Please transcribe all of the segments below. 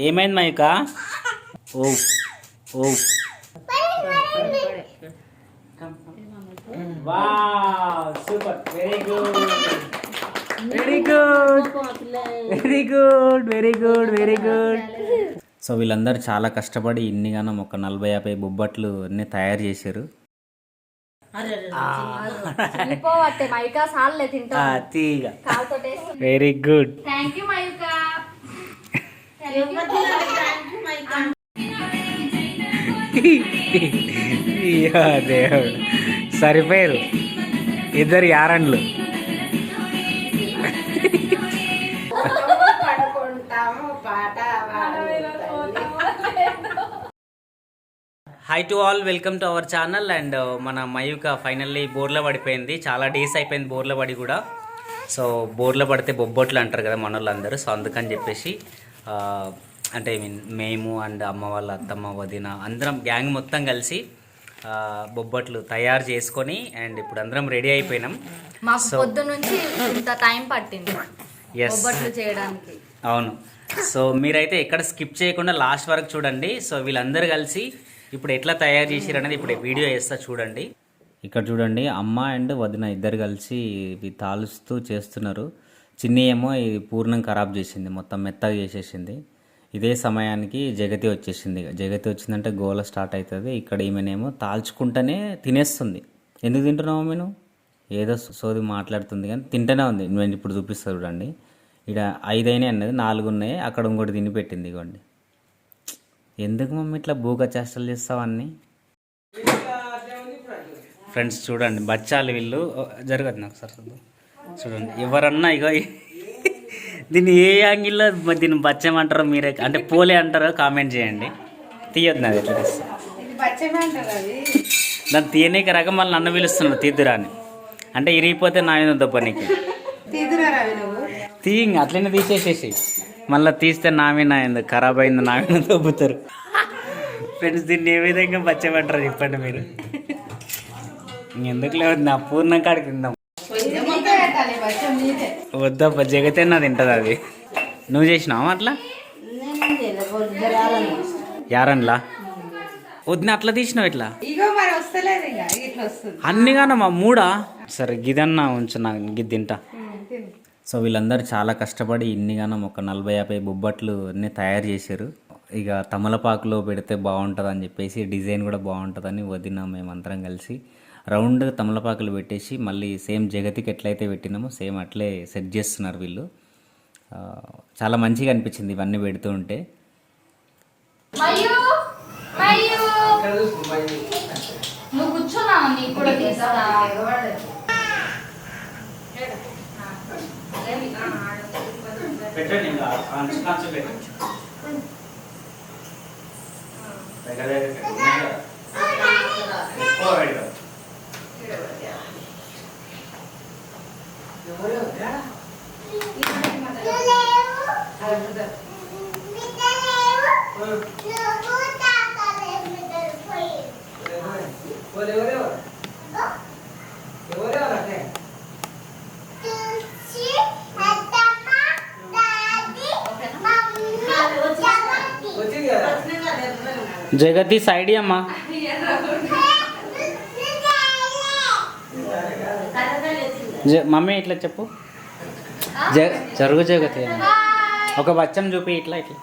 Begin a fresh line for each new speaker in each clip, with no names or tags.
ఏమైంది మైక ఓ ఓ. Super. Very good very good very good very good very good so వీళ్ళందరూ చాలా కష్టపడి ఇన్నిగానం ఒక నలభై యాభై బొబ్బట్లు అన్నీ తయారు చేశారు. వెరీ గుడ్
థ్యాంక్ యూ మైకా
దేవుడు. సరిపోయారు. ఇద్దరు యారండ్లు. Hi to all welcome to our channel and మన మయూక ఫైనల్లీ బోర్లో పడిపోయింది. చాలా డేస్ అయిపోయింది బోర్లో పడి కూడా. సో బోర్లో పడితే బొబ్బొట్లు అంటారు కదా మన వాళ్ళందరూ సో అందుకని చెప్పేసి అంటే ఐ మీన్ మేము అండ్ అమ్మ వాళ్ళ అత్తమ్మ వదిన అందరం గ్యాంగ్ మొత్తం కలిసి బొబ్బట్లు తయారు చేసుకొని అండ్ ఇప్పుడు అందరం రెడీ అయిపోయినాం.
మాకు పొద్దు నుంచి ఇంత టైం పట్టింది
ఎస్
బొబ్బట్లు చేయడానికి.
అవును. సో మీరైతే ఎక్కడ స్కిప్ చేయకుండా లాస్ట్ వరకు చూడండి. సో వీళ్ళందరూ కలిసి ఇప్పుడు ఎట్లా తయారు చేసిరు అనేది ఇప్పుడు వీడియో వేస్తా చూడండి. ఇక్కడ చూడండి అమ్మ అండ్ వదిన ఇద్దరు కలిసి ఇవి తాలుస్తూ చేస్తున్నారు. చిన్ని ఏమో ఇది పూర్ణం ఖరాబ్ చేసింది మొత్తం మెత్తగా చేసేసింది. ఇదే సమయానికి జగతి వచ్చేసింది. జగతి వచ్చిందంటే గోల స్టార్ట్ అవుతుంది ఇక్కడ ఈమెనేమో తాల్చుకుంటేనే తినేస్తుంది. ఎందుకు తింటున్నావు నేను ఏదో సోది మాట్లాడుతుంది కానీ తింటూనే ఉంది. నేను ఇప్పుడు చూపిస్తా చూడండి. ఇక్కడ ఐదైనా అన్నది నాలుగు ఉన్నాయి అక్కడ ఇంకోటి తిని పెట్టింది ఇవ్వండి ఎందుకు మమ్మీ ఇట్లా బూగా చేష్టలు చేస్తావన్నీ ఫ్రెండ్స్ చూడండి బచ్చాలు వీళ్ళు. జరగదు నాకు సార్ చూడండి ఎవరన్నా ఇగో దీన్ని ఏ యాంగిల్లో దీన్ని బచ్చమంటారో మీరే అంటే పోలే అంటారో కామెంట్ చేయండి. తీయొద్దు నాది ఎట్లా దాన్ని తీయనీకి రకం మళ్ళీ నన్ను పిలుస్తున్నాడు తీద్దురా అని అంటే ఇరిగిపోతే నా మీద దొప్ప నీకు అట్లనే తీసేసేసి. మళ్ళీ తీస్తే నా మీద ఎందుకు ఖరాబ్ అయింది నా మీద దొబ్బుతారు. ఫ్రెండ్స్ దీన్ని ఏ విధంగా బచ్చమంటారు చెప్పండి మీరు. ఇంకెందుకు లేదు నా పూర్ణం కాడికి తిందాం. వద్దప్ప జగతే నా తింటది అది. నువ్వు చేసినావా అట్లా? యారన్లా? వద్దు అట్లా తీసినావు ఇట్లా?
ఇగో మరి వస్తలేదు ఇంకా ఇట్లా వస్తుంది
అన్నిగానో మా మూడా? సరే గిదన్నా ఉంచు నా గిది తింటా. సో వీళ్ళందరూ చాలా కష్టపడి ఇన్నిగానం ఒక నలభై యాభై బొబ్బట్లు అన్నీ తయారు చేశారు. ఇక తమలపాకులో పెడితే బాగుంటుంది అని చెప్పేసి డిజైన్ కూడా బాగుంటుందని వదిన మేమందరం కలిసి రౌండ్ తమలపాకులు పెట్టేసి మళ్ళీ సేమ్ జగతికి ఎట్లయితే పెట్టినామో సేమ్ అట్లే సెట్ చేస్తున్నారు వీళ్ళు ఆ, చాలా మంచిగా అనిపించింది ఇవన్నీ పెడుతూ ఉంటే
నువ్వు కూర్చున్నా నీకు కూడా తీస్తా
పెట్టండి ఇంకా 大家咧，平安。జగతి సైడ్ అమ్మా. జ- మమ్మీ ఇట్లా చెప్పు. జ జరుగు జగతి ఒక బచ్చం చూపి ఇట్లా ఇట్లా.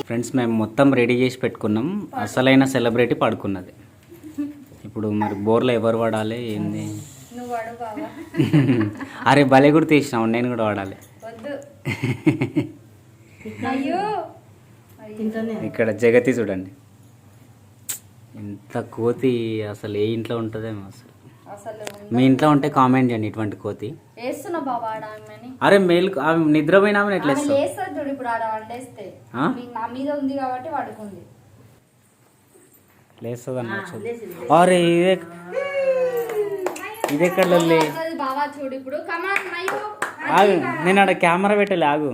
ఫ్రెండ్స్ మేము మొత్తం రెడీ చేసి పెట్టుకున్నాం. అసలైన సెలబ్రిటీ పడుకున్నది. ఇప్పుడు మరి బోర్లో ఎవరు పడాలి? ఏంది?
నువ్వు వాడు బాబా
అరే భలే కూడా తీసినావు నేను కూడా వాడాలి.
వద్దు. అయ్యో.
ఇక్కడ జగతి చూడండి. ఎంత కోతి అసలు ఏ ఇంట్లో ఉంటుందేమో అసలు.
అసలు
మీ ఇంట్లో ఉంటే కామెంట్ చేయండి ఇటువంటి కోతి.
వేస్తున్నా బాబా
అరే మేలు ఆమె నిద్రపోయినా ఎట్లా వేస్తావు?
లేస్తుంది చూడు ఇప్పుడు ఆడ వండేస్తే
ఆ?
మీ- నా మీద ఉంది కాబట్టి పడుకుంది
లేస్తుంది అన్న అరే ఇదే ఇది ఎక్కడ లొల్లి?
వస్తది బాబా చూడు ఇప్పుడు. కమాన్ మయూ
ఆగు. నేను ఆడ కెమెరా పెట్టాలి ఆగు.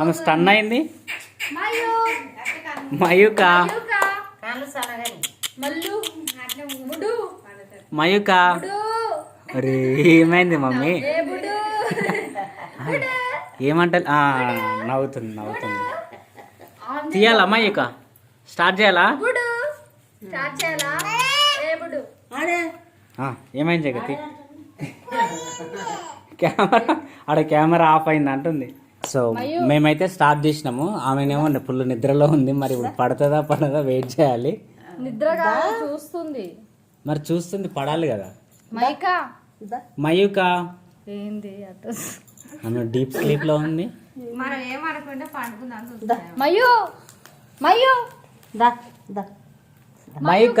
ఆమె స్టన్ అయింది.
మయూ
మయూక.
మయూకా.
అరే ఏమైంది మమ్మీ? ఏమంటారు ఆ, నవ్వుతుంది నవ్వుతుంది. తీయాలా మయూక? స్టార్ట్ చేయాలా?
బుడు స్టార్ట్ చేయాలా?
ఆ, ఏమైంది జగతి? కెమెరా ఆడ కెమెరా ఆఫ్ అయింది అంటుంది. సో మేమైతే స్టార్ట్ చేసినాము. ఆమెనేమో ఫుల్ నిద్రలో ఉంది. మరి ఇప్పుడు పడుతుందా పడదా వెయిట్ చేయాలి.
చూస్తుంది.
మరి చూస్తుంది పడాలి కదా.
మైకా?
మయూక?
ఏంది
ఆమె డీప్ స్లీప్లో ఉంది.
మనం ఏమనుకుంటే పండుకుందాం
మయు మయు
దా దా
మయూక?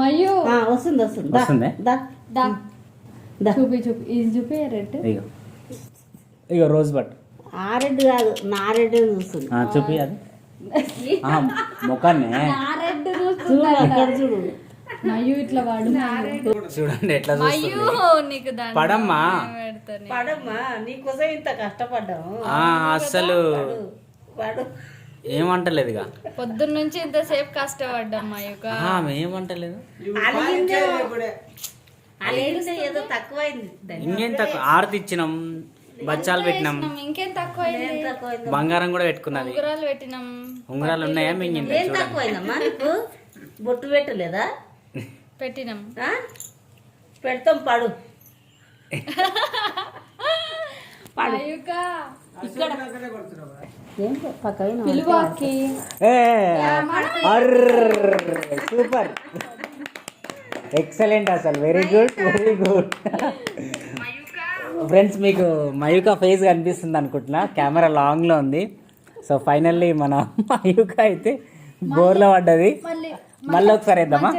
మరియు వస్తుంది వస్తుంది.
వస్తుంది.
చూపి చూపి. ఇది చూపి రెడ్.
Rose but.
ఆ రెడ్ కాదు నా రెడ్
చూస్తుంది. చూపి అది. ముఖాన్ని.
ఇట్లా వాడు.
చూడండి ఎట్లా చూస్తుంది. పడమ్మా.
పడమ్మా నీకోసం ఇంత కష్టపడ్డాము
అస్సలు. ఏమంటలేదు ఇక
పొద్దున్న నుంచి ఇంతసేపు కష్టపడ్డాం మయూక
ఆ, ఆమె ఏమంటలేదు
ఏదో తక్కువైంది.
ఇంకేం తక్కువ ఆరతి ఇచ్చినాం బచ్చాలు పెట్టినాం.
ఇంకేం తక్కువ
బంగారం కూడా పెట్టుకున్నది.
ఉంగరాలు పెట్టినాం.
ఉంగరాలు ఉన్నాయా మింగింది?
తక్కువైందమ్మా నీకు? బొట్టు పెట్టలేదా?
పెట్టినాం?
పెడతాం పడు.
మయూక
ఏం పక్కన
పిలువాకి
ఏ, అర్ర్, సూపర్. ఎక్సలెంట్ అసలు. Very good very good friends మీకు మయూక ఫేస్ కనిపిస్తుంది అనుకుంటున్నా. కెమెరా లాంగ్లో ఉంది. సో ఫైనల్లీ మన మయూక అయితే బోర్లో పడ్డది.
మళ్ళీ
మళ్ళీ ఒకసారి వేద్దామా?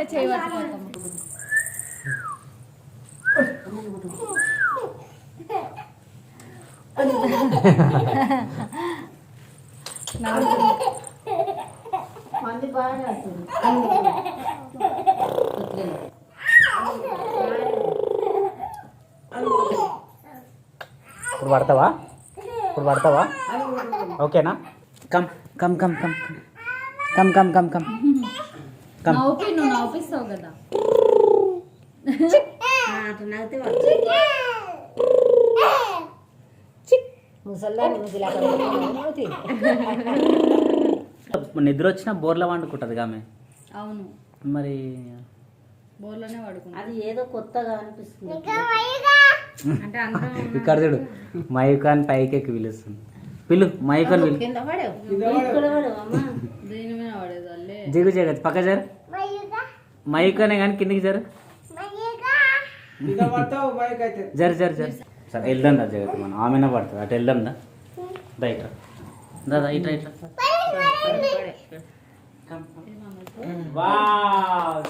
ఇప్పుడు పడతావా? ఇప్పుడు పడతావా? ఓకేనా? Come come come come come. Come come come come.
నవ్వుపి నువ్వు నవ్వుపిస్తావు కదా
ఆ, అటు నవ్వుతే. ముసల్దాన్ని ముసలాక.
నిద్ర వచ్చినా బోర్లో వండుకుంటుంది ఆమె
అవును.
మరి
బోర్లోనే పడుకుంటా
అది ఏదో కొత్తగా అనిపిస్తుంది. అంటే
ఇక్కడ చూడు మైకాన్ పైకి ఎక్కి పిలుస్తుంది. పిలు మైకాన్ పిలు. జిగు జగత్ పక్క జరు. మైకానే కానీ కిందికి జరు. జరు జరు జరు. సరే వెళ్దాం దా జగత్ మనం ఆమెనే పడుతుంది అటు వెళ్దాం దా దా ఇట్రా దా దా ఇట్రా ఇట్రా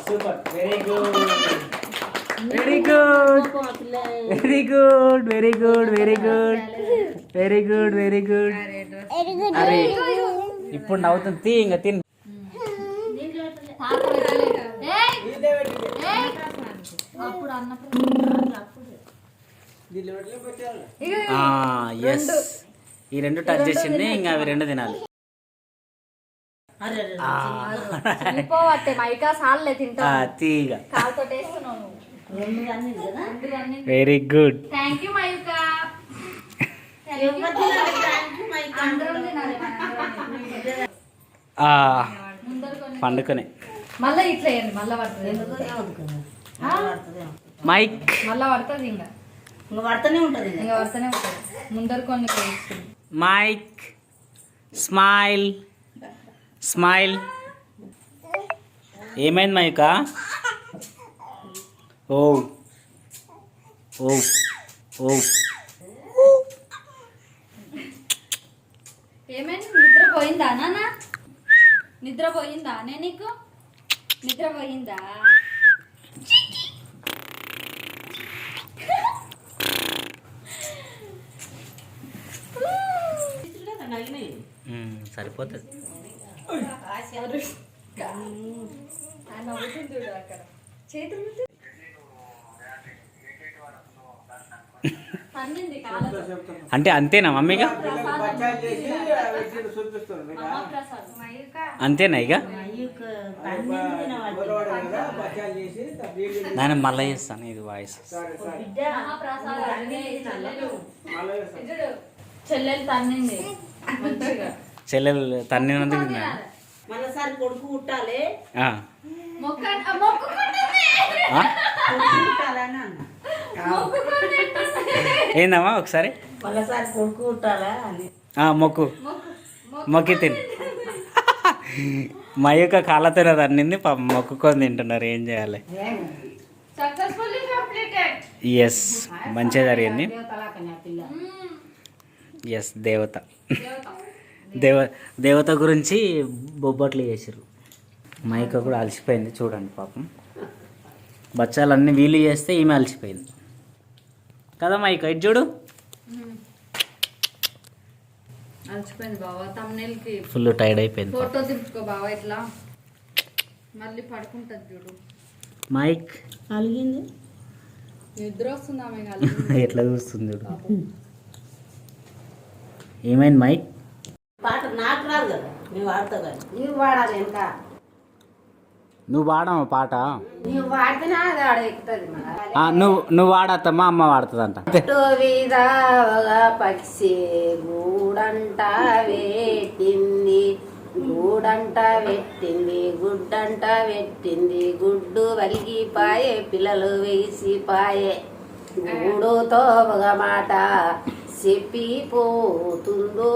super very good very good very good very good very good very good very good అరే ఇప్పుడు నవ్వుతుంది తీ ఇంకా తిన్
అప్పుడు అన్నప్పుడు
ఎస్ ఈ రెండు టచ్ చేసింది ఇంకా అవి రెండు తినాలి. వెరీ గుడ్
థ్యాంక్ యూ
పండుకొని.
మళ్ళీ ఇట్లా మళ్ళీ పడుతుంది.
మైక్
మళ్ళీ పడుతుంది ఇంకా.
ఇంకా పడుతూనే ఉంటుంది ఇంకా.
ఇంకా పడుతూనే ఉంటుంది. ముందర కొన్ని వేస్తుంది
మైక్ స్మైల్ స్మైల్ ఏమైంది మైక ఓ ఓ ఓ.
ఏమైంది? నిద్ర పోయిందా నాన్న నిద్ర పోయిందా నే నీకు? నిద్ర పోయిందా
సరిపోతుంది
ఆయన నవ్వుతుంది చూడు అక్కడ చేతులు ముట్టు. పన్నింది కాళ్ళతో
అంటే అంతేనా మమ్మీగా
బచ్చాలు చేసి పెట్టిండు చూపిస్తారు మీకు
మయూక
అంతేనా ఇక
అయ్యకు పన్నెండు తినవాలి
కుర్రవాడు కదా బచ్చాలు చేసి నీళ్ళు
నేను మళ్ళీ చేస్తాను ఇది వాయిస్.
చెల్లెలు తన్నింది మంచిగా.
చెల్లెలు తన్నినందుకు
మళ్ళీసారి కొడుకు పుట్టాలి.
ఏందమ్మా ఒకసారి?
మళ్ళీసారి కొడుకు పుట్టాలా అని.
ఆ, మొక్కు.
మొక్కు
మొక్కి తిని. మా యొక్క కాళ్ళతో తన్నింది పాపం మొక్కుకొని తింటున్నారు ఏం చేయాలి? ఎస్ మంచిగా జరిగింది. ఎస్ దేవత. దేవ దేవత గురించి బొబ్బట్లు చేసారు మైక కూడా అలసిపోయింది చూడండి పాపం. బచ్చాలన్నీ వీలు చేస్తే ఈమె అలసిపోయింది. కదా మైక ఇది చూడు.
అలసిపోయింది బావా తమ్నేల్కి
ఫుల్ టైర్డ్ అయిపోయింది
ఫోటో దింపుకో బావా ఇట్లా. మళ్ళీ పడుకుంటది చూడు.
మైక్.
అలిగింది.
నిద్ర వస్తుంది ఆమె
ఎట్లా చూస్తుంది చూడు. ఏమైంది మైక్?
నాకు రాదు కదా నువ్వు వాడతావు కదా నువ్వు వాడాలి ఇంకా.
నువ్వు వాడమా పాట?
నువ్వు వాడితేనే అది ఆడ ఎక్కుతుంది మన
ఆ, నువ్వు నువ్వు వాడత్తమ్మా అమ్మ వాడుతుందంట.
చెట్టు విధావగా పక్షి గూడంట వేటింది గూడంట పెట్టింది గుడ్డంట పెట్టింది గుడ్డు వలిగిపాయే పిల్లలు వేసిపాయే. గూడుతో ఒక మాట చెప్పిపోతుందో?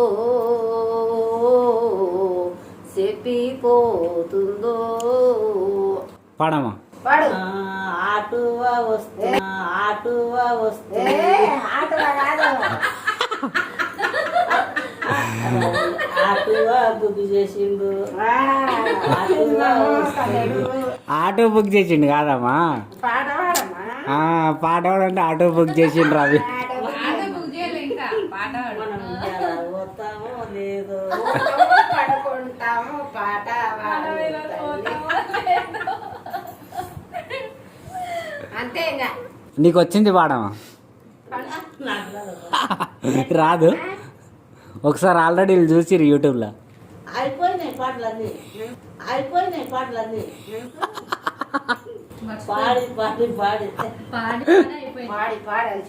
చెప్పిపోతుందో?
పాడమ్మా.
పాడు. ఆటువా వస్తే ఆటువా వస్తే ఆటువా కాదు. చేసిండు.
ఆటో బుక్ చేసిండు కాదమ్మా.
పాట
పాడంటే ఆటో బుక్ చేసిండ్రు అవి
బుక్ చేయలే ఇంకా పాట పాడు.
మనం ఇలా పోతామో లేదో పడుకుంటాము పాట అంతే ఇంకా
నీకు వచ్చింది పాడమా? రాదు. ఒకసారి ఆల్రెడీ వీళ్ళు చూసిరు యూట్యూబ్లో.
అయిపోయినాయి పాటలన్నీ. అయిపోయినాయి పాటలన్నీ. పాడి పాడి పాడి.
పాడి పాడి అయిపోయింది
పాడి పాడి.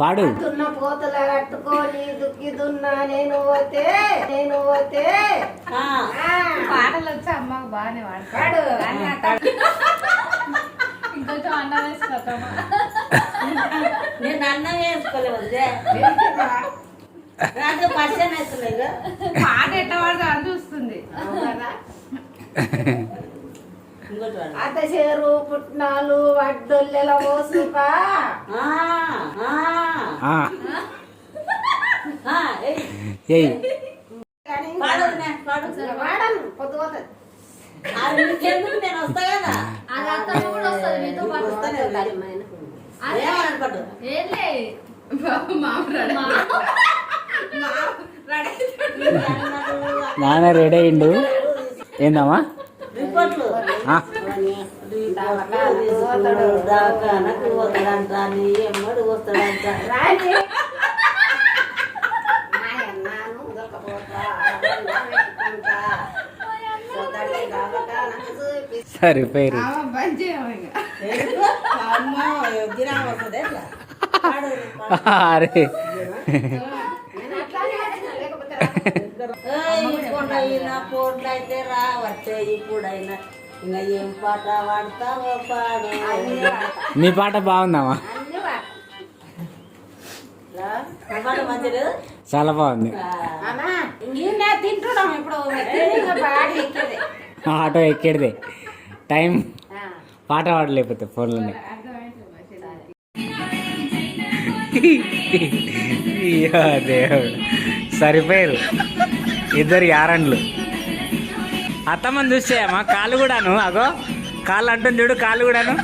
పాడు
దున్న పోతల కట్టుకొని దుక్కి దున్నా నేను పోతే నేను పోతే.
పాటలు వచ్చి అమ్మకు బాగానే
పాడు.
ఇంకొంచెం అన్నం
నేను అన్నం వేసుకోలేదు నాకు పచ్చని వేసుకోలేదు.
పాట ఎట్లా పడితే అని చూస్తుంది.
అత్త చేరు పుట్నాలు వడ్డొల్లెల వాడను పొద్దు పోతుంది ఎందుకు నేను వస్తా కదా
అది అత్తమ్మ కూడా వస్తుంది మీతో పాటు
వస్తానే ఉండాలి
ఏంలే
నాన్న రెడీ అయిండు ఏందమ్మా?
రిపోర్ట్లు
ఆ,
నీ ఎమ్మడు వస్తాడంట రాని నాయన్నాను దొక్కపోతా అవ్వన్నా పెట్టుకుంటా. పోతాడే దాకానకు చూపి
సరిపోయారు
ఎందుకు? అమ్మో, దినం వస్తుంది ఎట్లా? పాడు, పాడు.
అరే
నేను అట్లానే ఆడినా, లేకపోతే రాను. ఏయ్, ఇప్పుడైనా పోట్లయితే రావచ్చే ఇప్పుడైనా ఇంకా ఏం పాట పాడతావో పాడు.
నీ పాట
మంచిది?
చాలా బాగుంది.
ఎక్కేది.
ఆటో ఎక్కేడిదే. టైం పాట పాడలేకపోతే ఫోన్లోనే. దేవుడు. సరిపోయారు. ఇద్దరు యారండ్లు అత్తమ్మని చూసేయమ్మా కాళ్ళు కూడాను అగో. కాళ్ళు అంటుంది చూడు కాళ్ళు కూడాను.